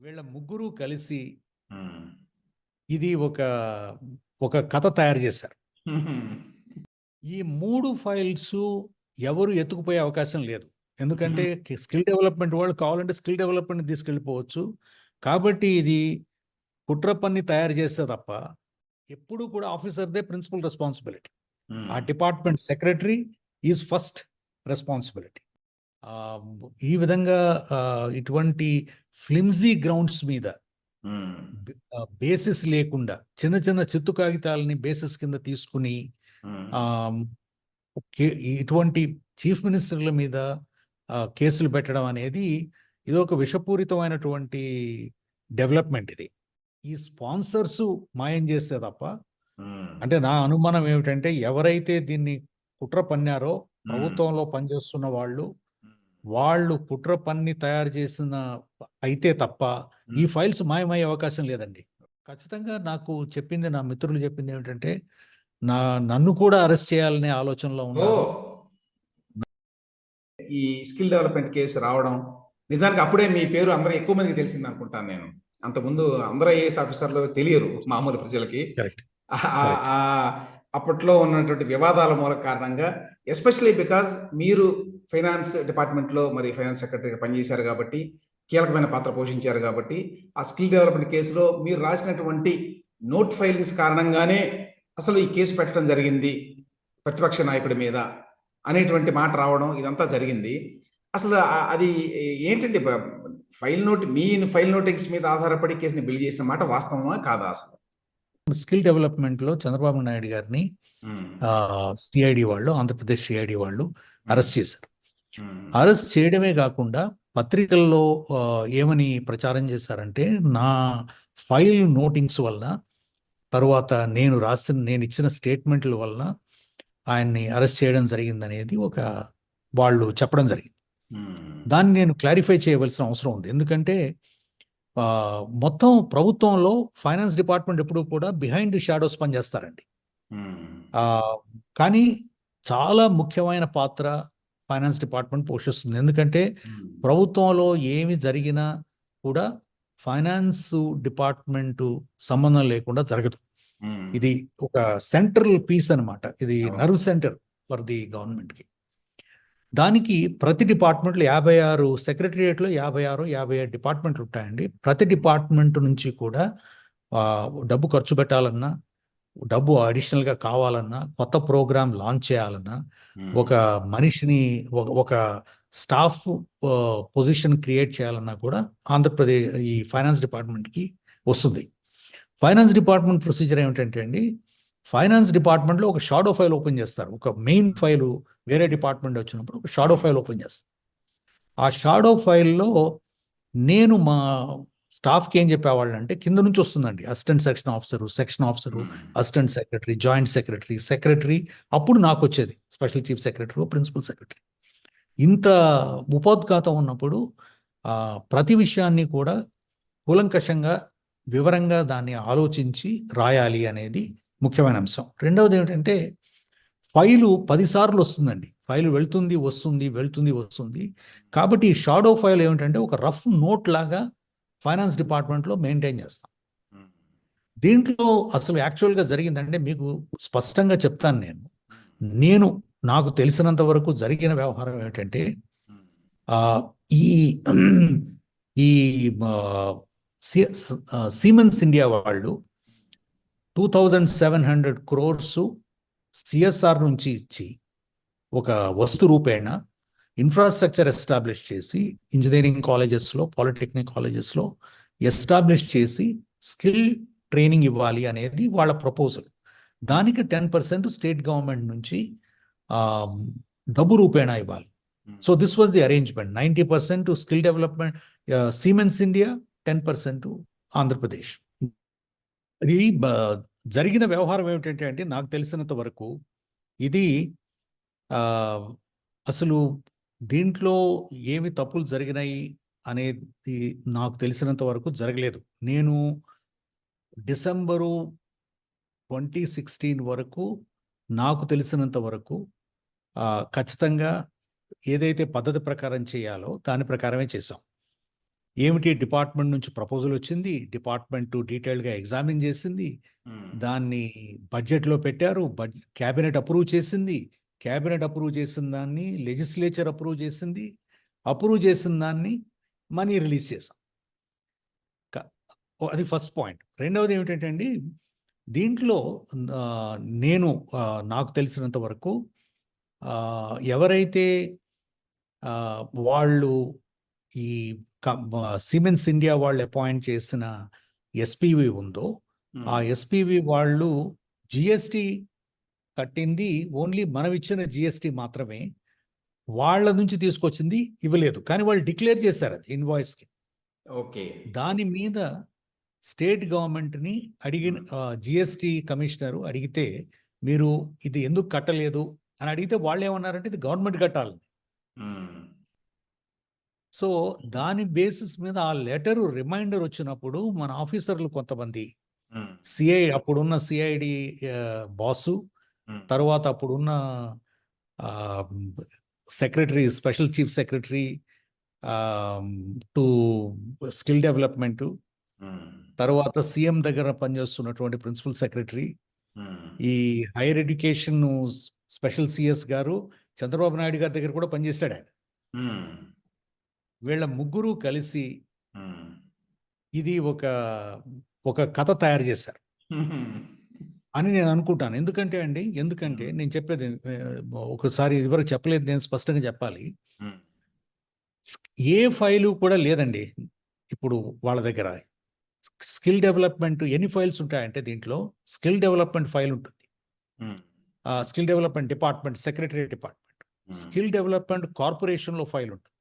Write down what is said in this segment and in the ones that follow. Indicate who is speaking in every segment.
Speaker 1: వీళ్ళ ముగ్గురు కలిసి. ఇది ఒక ఒక కథ తయారు చేశారు. ఈ మూడు ఫైల్స్ ఎవరు ఎత్తుకుపోయే అవకాశం లేదు. ఎందుకంటే స్కిల్ డెవలప్మెంట్ వాళ్ళు కావాలంటే స్కిల్ డెవలప్మెంట్ తీసుకెళ్ళిపోవచ్చు. కాబట్టి ఇది కుట్ర పన్ని తయారు చేస్తే తప్ప ఎప్పుడు కూడా ఆఫీసర్దే ప్రిన్సిపల్ రెస్పాన్సిబిలిటీ. ఆ department secretary is first responsibility. ఈ విధంగా ఇటువంటి ఫ్లిమ్జీ గ్రౌండ్స్ మీద
Speaker 2: ఉమ్.
Speaker 1: బేసిస్ లేకుండా చిన్న చిన్న చిత్తు కాగితాలని బేసిస్ కింద తీసుకుని కే- ఇటువంటి చీఫ్ మినిస్టర్ల మీద కేసులు పెట్టడం అనేది ఇది ఒక విషపూరితమైనటువంటి డెవలప్మెంట్ ఇది ఈ స్పాన్సర్స్ మాయం చేస్తే తప్ప
Speaker 2: ఉమ్.
Speaker 1: అంటే నా అనుమానం ఏమిటంటే ఎవరైతే దీన్ని కుట్ర పన్నారో ప్రభుత్వంలో పనిచేస్తున్న వాళ్ళు వాళ్ళు కుట్ర పన్ని తయారు చేసిన అయితే తప్ప ఈ. ఫైల్స్ మాయమయ్యే అవకాశం లేదండి. ఖచ్చితంగా నాకు చెప్పింది నా మిత్రులు చెప్పింది ఏమిటంటే నా నన్ను కూడా అరెస్ట్ చేయాలనే ఆలోచనలో ఉన్నారు.
Speaker 2: ఈ స్కిల్ డెవలప్మెంట్ కేసు రావడం నిజానికి అప్పుడే మీ పేరు అందరూ ఎక్కువ మందికి తెలిసింది అనుకుంటాను నేను. అంతకుముందు అందరూ ఐఏఎస్ ఆఫీసర్లు తెలియరు మామూలు ప్రజలకి. అప్పట్లో ఉన్నటువంటి వివాదాల మూల కారణంగా ఎస్పెషలీ బికాజ్ మీరు ఫైనాన్స్ డిపార్ట్మెంట్లో మరి ఫైనాన్స్ సెక్రటరీగా పనిచేశారు కాబట్టి కీలకమైన పాత్ర పోషించారు కాబట్టి ఆ స్కిల్ డెవలప్మెంట్ కేసులో మీరు రాసినటువంటి నోట్ ఫైలింగ్స్ కారణంగానే అసలు ఈ కేసు పెట్టడం జరిగింది ప్రతిపక్ష నాయకుడి మీద అనేటువంటి మాట రావడం ఇదంతా జరిగింది అసలు అది ఏంటండి ఫైల్ నోట్ మీ ఫైల్ నోటింగ్స్ మీద ఆధారపడి కేసుని బిల్ చేసిన మాట వాస్తవమా కాదా అసలు
Speaker 1: స్కిల్ డెవలప్మెంట్లో చంద్రబాబు నాయుడు గారిని. సిఐడి వాళ్ళు ఆంధ్రప్రదేశ్ సిఐడి వాళ్ళు అరెస్ట్ చేశారు. అరెస్ట్ చేయడమే కాకుండా పత్రికల్లో ఏమని ప్రచారం చేశారంటే నా ఫైల్ నోటింగ్స్ వలన తరువాత నేను రాసిన నేను ఇచ్చిన స్టేట్మెంట్ల వలన ఆయన్ని అరెస్ట్ చేయడం జరిగిందనేది ఒక వాళ్ళు చెప్పడం జరిగింది. దాన్ని నేను క్లారిఫై చేయవలసిన అవసరం ఉంది. ఎందుకంటే మొత్తం ప్రభుత్వంలో ఫైనాన్స్ డిపార్ట్మెంట్ ఎప్పుడు కూడా బిహైండ్ ది షాడోస్ పనిచేస్తారండి. కానీ చాలా ముఖ్యమైన పాత్ర ఫైనాన్స్ డిపార్ట్మెంట్ పోషిస్తుంది ఎందుకంటే. ప్రభుత్వంలో ఏమి జరిగినా కూడా ఫైనాన్స్ డిపార్ట్మెంట్ సంబంధం లేకుండా జరగదు. ఇది ఒక సెంట్రల్ పీస్ అన్నమాట ఇది. నర్వ్ సెంటర్ ఫర్ ది గవర్నమెంట్కి దానికి ప్రతి డిపార్ట్మెంట్లో యాభై ఆరు సెక్రటరియేట్లో యాభై ఆరు యాభై ఏడు డిపార్ట్మెంట్లు ఉంటాయండి ప్రతి డిపార్ట్మెంట్ నుంచి కూడా డబ్బు ఖర్చు పెట్టాలన్నా డబ్బు అడిషనల్గా కావాలన్నా కొత్త ప్రోగ్రామ్ లాంచ్ చేయాలన్నా. ఒక మనిషిని ఒక ఒక స్టాఫ్ పొజిషన్ క్రియేట్ చేయాలన్నా కూడా ఆంధ్రప్రదేశ్ ఈ ఫైనాన్స్ డిపార్ట్మెంట్కి వస్తుంది. ఫైనాన్స్ డిపార్ట్మెంట్ ప్రొసీజర్ ఏమిటంటే అండి ఫైనాన్స్ డిపార్ట్మెంట్లో ఒక షాడో ఫైల్ ఓపెన్ చేస్తారు. ఒక మెయిన్ ఫైల్ వేరే డిపార్ట్మెంట్ వచ్చినప్పుడు ఒక షాడో ఫైల్ ఓపెన్ చేస్తారు. ఆ షాడో ఫైల్లో నేను మా స్టాఫ్కి ఏం చెప్పేవాళ్ళు అంటే కింద నుంచి వస్తుందండి. Assistant section officer section officer. Assistant secretary joint secretary secretary అప్పుడు నాకు వచ్చేది. Special chief secretary principal secretary. ఇంత ఉపోద్ఘాతం ఉన్నప్పుడు ఆ, ప్రతి విషయాన్ని కూడా కూలంకషంగా వివరంగా దాన్ని ఆలోచించి రాయాలి అనేది ముఖ్యమైన అంశం. రెండవది ఏమిటంటే ఫైలు పదిసార్లు వస్తుందండి. ఫైలు వెళ్తుంది వస్తుంది వెళ్తుంది వస్తుంది. కాబట్టి ఈ షాడో ఫైల్ ఏమిటంటే ఒక రఫ్ నోట్ లాగా ఫైనాన్స్ డిపార్ట్మెంట్లో మెయింటైన్ చేస్తాం. దీంట్లో అసలు యాక్చువల్గా జరిగిందంటే మీకు స్పష్టంగా చెప్తాను నేను నేను నాకు తెలిసినంత వరకు జరిగిన వ్యవహారం ఏంటంటే. ఆ, ఈ ఈ సీమెన్స్ ఇండియా వాళ్ళు two thousand seven hundred crores CSR నుంచి ఇచ్చి ఒక వస్తు రూపేణ ఇన్ఫ్రాస్ట్రక్చర్ ఎస్టాబ్లిష్ చేసి ఇంజనీరింగ్ కాలేజెస్లో పాలిటెక్నిక్ కాలేజెస్లో ఎస్టాబ్లిష్ చేసి స్కిల్ ట్రైనింగ్ ఇవ్వాలి అనేది వాళ్ళ ప్రపోజల్ దానికి టెన్ పర్సెంట్ స్టేట్ గవర్నమెంట్ నుంచి డబ్బు రూపేణా ఇవ్వాలి. So this was the arrangement ninety percent skill development Siemens India ten percent Andhra Pradesh ఇది జరిగిన వ్యవహారం ఏమిటంటే అంటే నాకు తెలిసినంత వరకు ఇది అసలు దీంట్లో ఏమి తప్పులు జరిగినాయి అనేది నాకు తెలిసినంత వరకు జరగలేదు. నేను డిసెంబరు ట్వంటీ సిక్స్టీన్ వరకు నాకు తెలిసినంత వరకు ఖచ్చితంగా ఏదైతే పద్ధతి ప్రకారం చేయాలో దాని ప్రకారమే చేసాం ఏమిటి డిపార్ట్మెంట్ నుంచి ప్రపోజల్ వచ్చింది? డిపార్ట్మెంట్ డీటెయిల్గా ఎగ్జామిన్ చేసింది. దాన్ని బడ్జెట్లో పెట్టారు. బడ్ క్యాబినెట్ అప్రూవ్ చేసింది. క్యాబినెట్ అప్రూవ్ చేసిన దాన్ని లెజిస్లేచర్ అప్రూవ్ చేసింది అప్రూవ్ చేసిన దాన్ని మనీ రిలీజ్ చేసాం అది ఫస్ట్ పాయింట్. రెండవది ఏమిటంటే అండి దీంట్లో నేను నాకు తెలిసినంత వరకు ఎవరైతే వాళ్ళు ఈ సిమెన్స్ ఇండియా వాళ్ళు అపాయింట్ చేసిన ఎస్పీవి ఉందో ఆ ఎస్పీవి వాళ్ళు జిఎస్టి కట్టింది ఓన్లీ మనం ఇచ్చిన జిఎస్టి మాత్రమే. వాళ్ళ నుంచి తీసుకొచ్చింది ఇవ్వలేదు. కానీ వాళ్ళు డిక్లేర్ చేశారు అది ఇన్వాయిస్కి.
Speaker 2: ఓకే.
Speaker 1: దాని మీద స్టేట్ గవర్నమెంట్ని అడిగిన జిఎస్టి కమిషనర్ అడిగితే మీరు ఇది ఎందుకు కట్టలేదు అని అడిగితే వాళ్ళు ఏమన్నారంటే ఇది గవర్నమెంట్ కట్టాలి
Speaker 2: ఉమ్,
Speaker 1: సో దాని బేసిస్ మీద ఆ లెటర్ రిమైండర్ వచ్చినప్పుడు మన ఆఫీసర్లు కొంతమంది సిఐ అప్పుడున్న సిఐడి బాసు తర్వాత అప్పుడున్న secretary special chief secretary to skill development తర్వాత సీఎం దగ్గర పనిచేస్తున్నటువంటి ప్రిన్సిపల్ సెక్రటరీ ఈ హైయర్ ఎడ్యుకేషన్ స్పెషల్ సిఎస్ గారు చంద్రబాబు నాయుడు గారి దగ్గర కూడా పనిచేశాడు ఆయన. వీళ్ళ ముగ్గురు కలిసి ఇది ఒక ఒక కథ తయారు చేశారు. అని నేను అనుకుంటాను. ఎందుకంటే అండి ఎందుకంటే నేను చెప్పేది ఒకసారి ఇదివరకు చెప్పలేదు నేను స్పష్టంగా చెప్పాలి. ఏ ఫైలు కూడా లేదండి. ఇప్పుడు వాళ్ళ దగ్గర స్కిల్ డెవలప్మెంట్ ఎన్ని ఫైల్స్ ఉంటాయంటే దీంట్లో స్కిల్ డెవలప్మెంట్ ఫైల్ ఉంటుంది. Skill development department secretary department. Skill development కార్పొరేషన్లో ఫైల్ ఉంటుంది.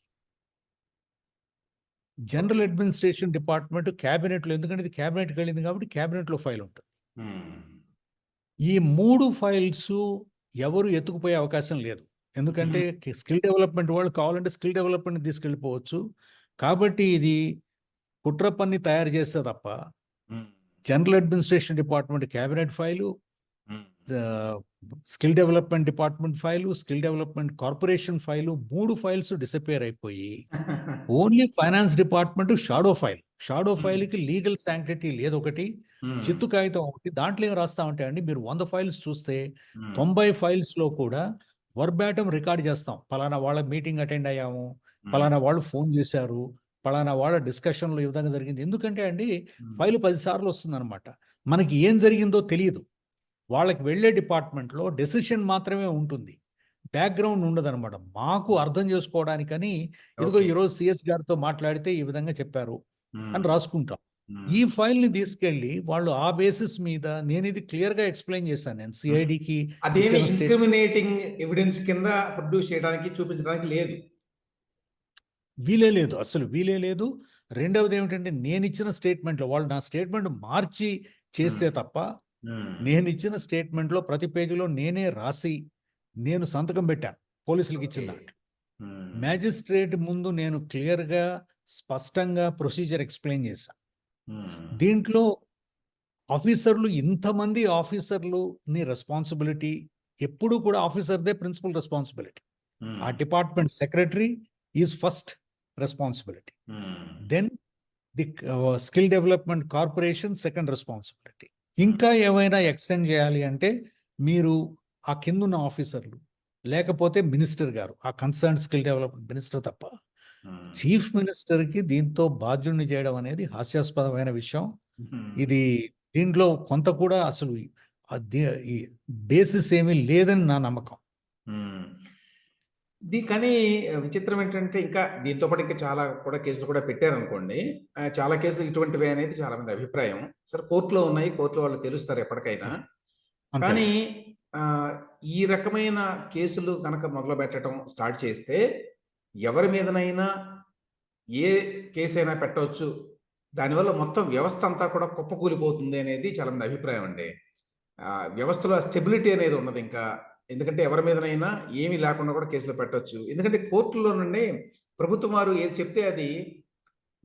Speaker 1: జనరల్ అడ్మినిస్ట్రేషన్ డిపార్ట్మెంట్ క్యాబినెట్లో ఎందుకంటే ఇది క్యాబినెట్కి వెళ్ళింది కాబట్టి క్యాబినెట్లో ఫైల్ ఉంటుంది. ఈ మూడు ఫైల్స్ ఎవరు ఎత్తుకుపోయే అవకాశం లేదు. ఎందుకంటే స్కిల్ డెవలప్మెంట్ వాళ్ళు కావాలంటే స్కిల్ డెవలప్మెంట్ తీసుకెళ్ళిపోవచ్చు. కాబట్టి ఇది కుట్ర పన్ని తయారు చేస్తే తప్ప general administration department cabinet file skill development department file skill development corporation file మూడు ఫైల్స్ డిసపియర్ అయిపోయి only finance department shadow file. Shadow ఫైల్కి legal sanctity లేదు ఒకటి చిత్తు కాగితం ఒకటి దాంట్లో ఏం రాస్తామంటే అండి మీరు వంద ఫైల్స్ చూస్తే తొంభై ఫైల్స్లో కూడా వర్బాటం రికార్డ్ చేస్తాం. పలానా వాళ్ళ మీటింగ్ అటెండ్ అయ్యాము పలానా వాళ్ళు ఫోన్ చేశారు పలానా వాళ్ళ డిస్కషన్లో ఈ విధంగా జరిగింది. ఎందుకంటే అండి ఫైల్ పది సార్లు వస్తుందన్నమాట. మనకి ఏం జరిగిందో తెలియదు. వాళ్ళకి వెళ్ళే డిపార్ట్మెంట్లో డెసిషన్ మాత్రమే ఉంటుంది. బ్యాక్గ్రౌండ్ ఉండదన్నమాట. మాకు అర్థం చేసుకోవడానికని ఇదిగో. ఈరోజు సిఎస్ గారితో మాట్లాడితే ఈ విధంగా చెప్పారు. అని రాసుకుంటాం.
Speaker 2: ఉమ్,
Speaker 1: ఈ ఫైల్ని తీసుకెళ్ళి వాళ్ళు ఆ బేసిస్ మీద నేను ఇది క్లియర్గా ఎక్స్ప్లెయిన్ చేశాను నేను సిఐడికి
Speaker 2: అదేమి ఇంక్రిమినేటింగ్ ఎవిడెన్స్ కింద ప్రొడ్యూస్ చేయడానికి చూపించడానికి లేదు.
Speaker 1: వీలే లేదు. అసలు వీలే లేదు. రెండవది ఏమిటంటే నేను ఇచ్చిన స్టేట్మెంట్లో వాళ్ళు నా స్టేట్మెంట్ మార్చి చేస్తే
Speaker 2: Hmm.
Speaker 1: తప్ప నేను ఇచ్చిన స్టేట్మెంట్లో ప్రతి పేజీలో నేనే రాసి నేను సంతకం పెట్టాను. పోలీసులకు ఇచ్చిన. దాంట్లో. మ్యాజిస్ట్రేట్ ముందు నేను క్లియర్గా స్పష్టంగా ప్రొసీజర్ ఎక్స్ప్లెయిన్
Speaker 2: ఉమ్,
Speaker 1: దీంట్లో ఆఫీసర్లు ఇంతమంది ఆఫీసర్లు ని రెస్పాన్సిబిలిటీ ఎప్పుడు కూడా ఆఫీసర్దే ప్రిన్సిపల్ రెస్పాన్సిబిలిటీ. ఆ department secretary is first responsibility. Then the skill development corporation second responsibility. ఇంకా ఏమైనా ఎక్స్టెండ్ చేయాలి అంటే మీరు ఆ కిందున్న ఆఫీసర్లు లేకపోతే మినిస్టర్ గారు ఆ కన్సర్న్ స్కిల్ డెవలప్మెంట్ మినిస్టర్ తప్ప చీఫ్ మినిస్టర్కి దీంతో బాధ్యుణ్ణి చేయడం అనేది హాస్యాస్పదమైన విషయం. ఇది దీంట్లో కొంత కూడా అసలు బేసిస్ ఏమీ లేదని నా నమ్మకం.
Speaker 2: దీ కానీ విచిత్రం ఏంటంటే ఇంకా దీంతో పాటు ఇంకా చాలా కూడా కేసులు కూడా పెట్టారనుకోండి. చాలా కేసులు ఇటువంటివే అనేది చాలా మంది అభిప్రాయం. సరే కోర్టులో ఉన్నాయి. కోర్టులో వాళ్ళు తెలుస్తారు ఎప్పటికైనా. కానీ ఈ రకమైన కేసులు కనుక మొదలు పెట్టడం స్టార్ట్ చేస్తే ఎవరి మీదనైనా ఏ కేసు అయినా పెట్టవచ్చు. దానివల్ల మొత్తం వ్యవస్థ అంతా కూడా కుప్పకూలిపోతుంది అనేది చాలా మంది అభిప్రాయం అండి. ఆ, వ్యవస్థలో స్టెబిలిటీ అనేది ఉన్నది ఇంకా. ఎందుకంటే ఎవరి మీదనైనా ఏమీ లేకుండా కూడా కేసులు పెట్టవచ్చు ఎందుకంటే కోర్టులో నుండి ప్రభుత్వం వారు ఏది చెప్తే అది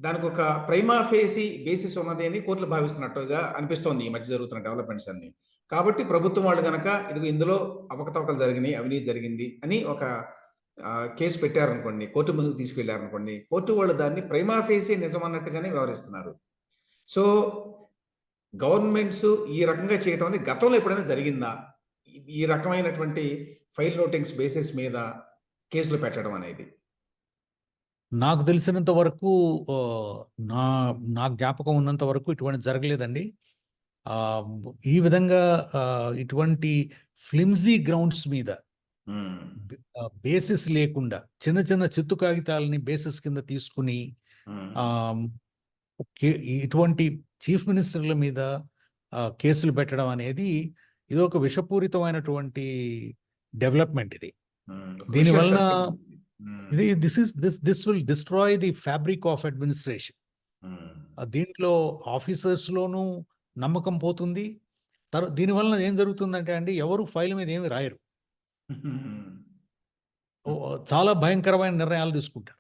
Speaker 2: దానికి ఒక ప్రైమా ఫేసి బేసిస్ ఉన్నది అని కోర్టులు భావిస్తున్నట్టుగా అనిపిస్తోంది ఈ మధ్య జరుగుతున్న డెవలప్మెంట్స్ అన్ని. కాబట్టి ప్రభుత్వం వాళ్ళు కనుక ఇదిగో ఇందులో అవకతవకలు జరిగినాయి అవినీతి జరిగింది అని ఒక కేసు పెట్టారనుకోండి, కోర్టు ముందుకు తీసుకెళ్ళారనుకోండి, కోర్టు వాళ్ళు దాన్ని ప్రేమాఫేసే నిజం అన్నట్టుగానే వ్యవహరిస్తున్నారు. సో, గవర్నమెంట్స్ ఈ రకంగా చేయటం అనేది గతంలో ఎప్పుడైనా జరిగిందా? ఈ రకమైనటువంటి ఫైల్ నోటింగ్స్ బేసిస్ మీద కేసులు పెట్టడం అనేది.
Speaker 1: నాకు తెలిసినంత వరకు నా నా జ్ఞాపకం ఉన్నంత వరకు ఇటువంటి జరగలేదండి. ఈ విధంగా ఇటువంటి ఫ్లిమ్జీ గ్రౌండ్స్ మీద బేసిస్ లేకుండా చిన్న చిన్న చిత్తు కాగితాలని బేసిస్ కింద తీసుకొని ఇటువంటి చీఫ్ మినిస్టర్‌ల మీద కేసులు పెట్టడం అనేది విషపూరితమైనటువంటి డెవలప్‌మెంట్ ఇది.
Speaker 2: ఒక
Speaker 1: దీని
Speaker 2: విషస్
Speaker 1: వలన
Speaker 2: సర్కిల్. హ్మ్.
Speaker 1: ఇది this is this this will destroy the fabric of administration. దీంట్లో ఆఫీసర్స్‌లోనూ నమ్మకం పోతుంది. తర్ దీని వలన ఏం జరుగుతుందంటే అండి ఎవరు ఫైల్ మీద ఏమి రాయరు. చాలా భయంకరమైన నిర్ణయాలు తీసుకుంటారు.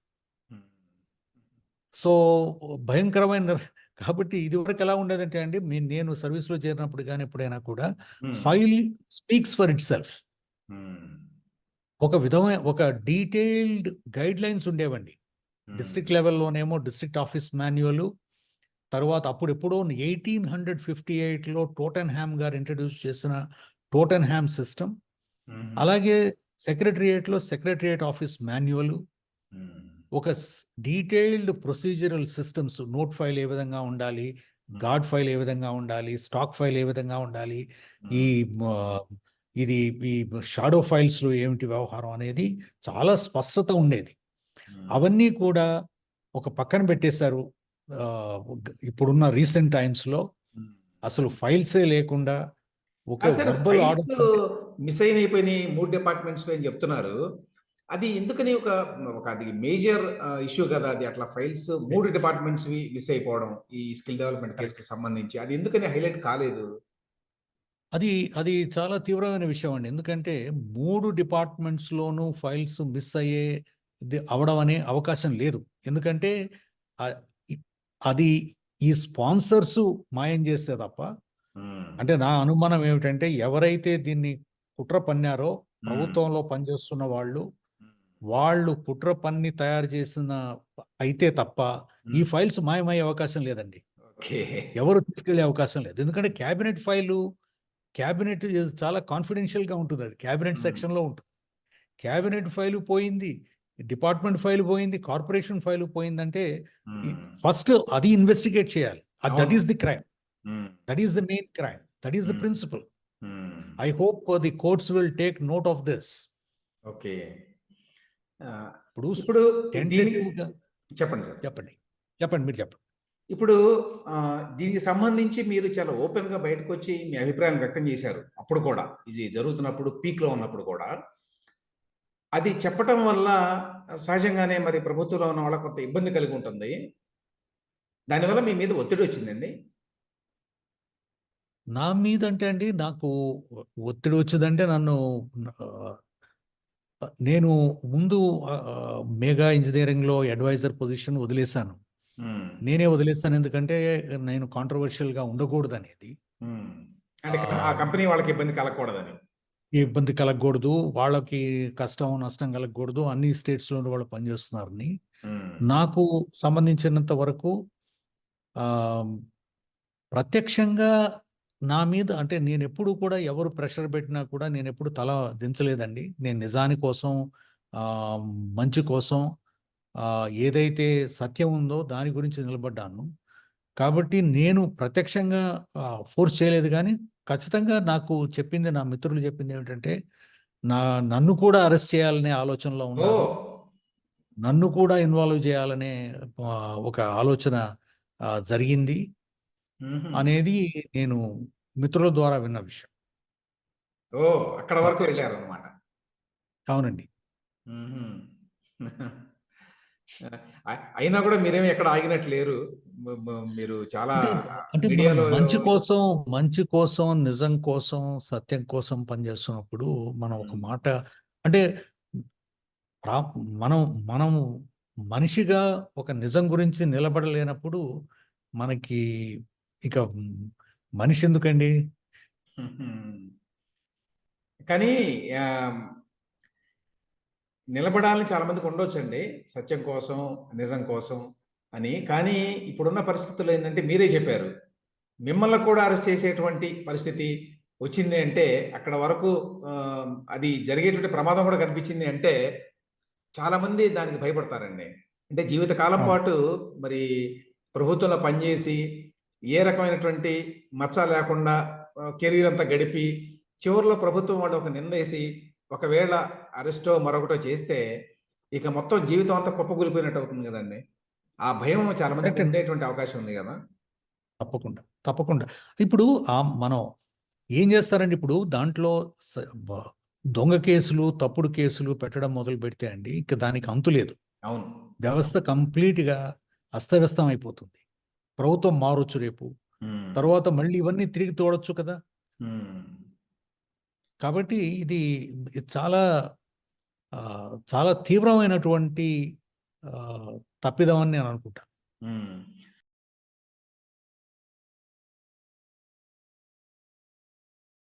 Speaker 1: సో, భయంకరమైన కాబట్టి ఇదివరకు ఎలా ఉండేదంటే అండి నేను సర్వీస్‌లో చేరినప్పుడు గాని ఎప్పుడైనా కూడా. File speaks for itself.
Speaker 2: హ్మ్.
Speaker 1: ఒక విధమైన ఒక డీటెయిల్డ్ గైడ్‌లైన్స్ ఉండేవండి.
Speaker 2: హ్మ్.
Speaker 1: డిస్ట్రిక్ట్ లెవెల్‌లోనేమో డిస్ట్రిక్ట్ ఆఫీస్ మాన్యువల్ తర్వాత అప్పుడెప్పుడో 1858లో టోటెన్‌హామ్ గారు ఇంట్రొడ్యూస్ చేసిన టోటెన్‌హామ్ సిస్టమ్. అలాగే సెక్రటరియేట్‌లో సెక్రటరియేట్ ఆఫీస్ మాన్యువల్. ఒక detailed procedural systems note file ఏ విధంగా ఉండాలి, గార్డ్ ఫైల్ ఏ విధంగా ఉండాలి, స్టాక్ ఫైల్ ఏ విధంగా ఉండాలి, ఈ ఇది ఈ షాడో ఫైల్స్‌లో ఏమిటి వ్యవహారం అనేది చాలా స్పష్టత ఉండేది. అవన్నీ కూడా ఒక పక్కన పెట్టేశారు. ఇప్పుడున్న రీసెంట్ టైమ్స్‌లో. అసలు ఫైల్సే లేకుండా ఒక
Speaker 2: మిస్ అయినయిపోయినాయి 3 డిపార్ట్మెంట్స్‌లో అని చెప్తున్నారు. అది ఎందుకని ఒక ఒక అది మేజర్ ఇష్యూ కదా! అది అట్లా ఫైల్స్ 3 డిపార్ట్మెంట్స్‌వి మిస్ అయిపోవడం. ఈ స్కిల్ డెవలప్‌మెంట్. కేస్‌కి సంబంధించి. అది ఎందుకని హైలైట్ కాలేదు?
Speaker 1: అది అది చాలా తీవ్రమైన విషయం అండి. ఎందుకంటే 3 డిపార్ట్మెంట్స్‌లోనూ ఫైల్స్ మిస్ అయ్యేది అవ్వడం అనే అవకాశం లేదు. ఎందుకంటే అది ఈ స్పాన్సర్స్ మాయం చేస్తే తప్ప. అంటే నా అనుమానం ఏమిటంటే ఎవరైతే దీన్ని కుట్ర పన్నారో. ప్రభుత్వంలో పనిచేస్తున్న వాళ్ళు. వాళ్ళు కుట్ర పన్ని తయారు చేసిన అయితే తప్ప ఈ. ఫైల్స్ మాయమయ్యే అవకాశం లేదండి. ఎవరు తీసుకెళ్ళే అవకాశం లేదు. ఎందుకంటే క్యాబినెట్ ఫైలు క్యాబినెట్ చాలా కాన్ఫిడెన్షియల్‌గా ఉంటుందది. Cabinet
Speaker 2: hmm.
Speaker 1: సెక్షన్‌లో ఉంటుంది. క్యాబినెట్ ఫైలు పోయింది. డిపార్ట్మెంట్ ఫైల్ పోయింది. కార్పొరేషన్ ఫైల్ పోయిందంటే. ఫస్ట్ అది ఇన్వెస్టిగేట్ చేయాలి. That. Is the crime. That is the main crime. That is the. Principal. I hope the courts will take note of this.
Speaker 2: Okay.
Speaker 1: ఇప్పుడు
Speaker 2: ఇప్పుడు చెప్పండి sir.
Speaker 1: చెప్పండి. చెప్పండి. మీరు చెప్పండి.
Speaker 2: ఇప్పుడు దీనికి సంబంధించి మీరు చాలా ఓపెన్‌గా బయటకొచ్చి మీ అభిప్రాయం వ్యక్తం చేశారు. అప్పుడు కూడా. ఇది జరుగుతున్నప్పుడు పీక్‌లో ఉన్నప్పుడు కూడా. అది చెప్పటం వల్ల సహజంగానే మరి ప్రభుత్వంలో ఉన్న వాళ్ళకి కొంత ఇబ్బంది కలిగి ఉంటుంది. దానివల్ల మీ మీద ఒత్తిడి వచ్చిందండి?
Speaker 1: నా మీద అంటే అండి నాకు ఒత్తిడి వచ్చిందంటే నన్ను నేను ముందు మెగా ఇంజినీరింగ్‌లో అడ్వైజర్ పొజిషన్ వదిలేసాను.
Speaker 2: హ్మ్.
Speaker 1: నేనే వదిలేసాను ఎందుకంటే నేను కాంట్రోవర్షియల్‌గా ఉండకూడదనేది.
Speaker 2: హ్మ్. అంటే క ఆ
Speaker 1: ఆహ్,
Speaker 2: కంపెనీ వాళ్ళకి ఇబ్బంది కలగకూడదని.
Speaker 1: ఇబ్బంది కలగకూడదు. వాళ్ళకి కష్టం, నష్టం కలగకూడదు. అన్ని స్టేట్స్‌లోనూ వాళ్ళు పనిచేస్తున్నారని. నాకు సంబంధించినంత వరకు ప్రత్యక్షంగా నా మీద అంటే నేనెప్పుడు కూడా ఎవరు ప్రెషర్ పెట్టినా కూడా నేనెప్పుడు తల దించలేదండి. నేను నిజాని కోసం మంచి కోసం ఏదైతే సత్యం ఉందో దాని గురించి నిలబడ్డాను. కాబట్టి నేను ప్రత్యక్షంగా ఫోర్స్ చేయలేదు గానీ, ఖచ్చితంగా నాకు చెప్పింది నా మిత్రులు చెప్పిందేమిటంటే, నా నన్ను కూడా అరెస్ట్ చేయాలనే ఆలోచనలో ఉన్నారు.
Speaker 2: ఓహ్!
Speaker 1: నన్ను కూడా ఇన్వాల్వ్ చేయాలనే ఒక ఆలోచన జరిగింది. అనేది నేను మిత్రుల ద్వారా విన్న విషయం.
Speaker 2: ఓహ్! అక్కడ వరకు
Speaker 1: ప్రత్యక్ష
Speaker 2: వెళ్ళారన్నమాట.
Speaker 1: అవునండి.
Speaker 2: అయినా కూడా మీరేమి ఎక్కడ ఆగినట్టు లేరు. మీరు చాలా మీడియాలో
Speaker 1: మంచి కోసం, మంచి కోసం, నిజం కోసం, సత్యం కోసం పనిచేస్తున్నప్పుడు మనం ఒక. మాట అంటే మనం మనం మనిషిగా ఒక నిజం గురించి నిలబడలేనప్పుడు మనకి ఇక మనిషి ఎందుకండి?
Speaker 2: కానీ నిలబడాలని చాలా మందికి ఉండొచ్చండి. సత్యం కోసం నిజం కోసం అని. కానీ ఇప్పుడున్న పరిస్థితుల్లో ఏంటంటే మీరే చెప్పారు. మిమ్మల్ని కూడా అరెస్ట్ చేసేటువంటి పరిస్థితి వచ్చింది అంటే అక్కడ వరకు అది జరిగేటువంటి ప్రమాదం కూడా కనిపించింది అంటే చాలా మంది దానికి భయపడతారండి. అంటే జీవితకాలం. పాటు మరి ప్రభుత్వంలో పనిచేసి ఏ రకమైనటువంటి మచ్చ లేకుండా కెరీర్ అంతా గడిపి చివరిలో ప్రభుత్వం వాళ్ళు ఒక నిందేసి ఒకవేళ అరెస్టో మరొకటో చేస్తే ఇక మొత్తం జీవితం అంతా కుప్పకూలిపోయినట్టు అవుతుంది కదండి. ఆ భయం చాలా మందికి
Speaker 1: అండి.
Speaker 2: ఉండేటువంటి అవకాశం ఉంది కదా.
Speaker 1: తప్పకుండా తప్పకుండా. ఇప్పుడు ఆ మనం ఏం చేస్తారండి ఇప్పుడు? దాంట్లో దొంగ కేసులు తప్పుడు కేసులు పెట్టడం మొదలు పెడితే అండి ఇక దానికి అంతు లేదు.
Speaker 2: అవును.
Speaker 1: వ్యవస్థ కంప్లీట్గా అస్తవ్యస్తం అయిపోతుంది ప్రభుత్వం మారొచ్చు రేపు. తర్వాత మళ్ళీ ఇవన్నీ తిరిగి తోడొచ్చు కదా. కాబట్టి ఇది చాలా ఆ, చాలా తీవ్రమైనటువంటి ఆ, తప్పిదం అని నేను అనుకుంటాను.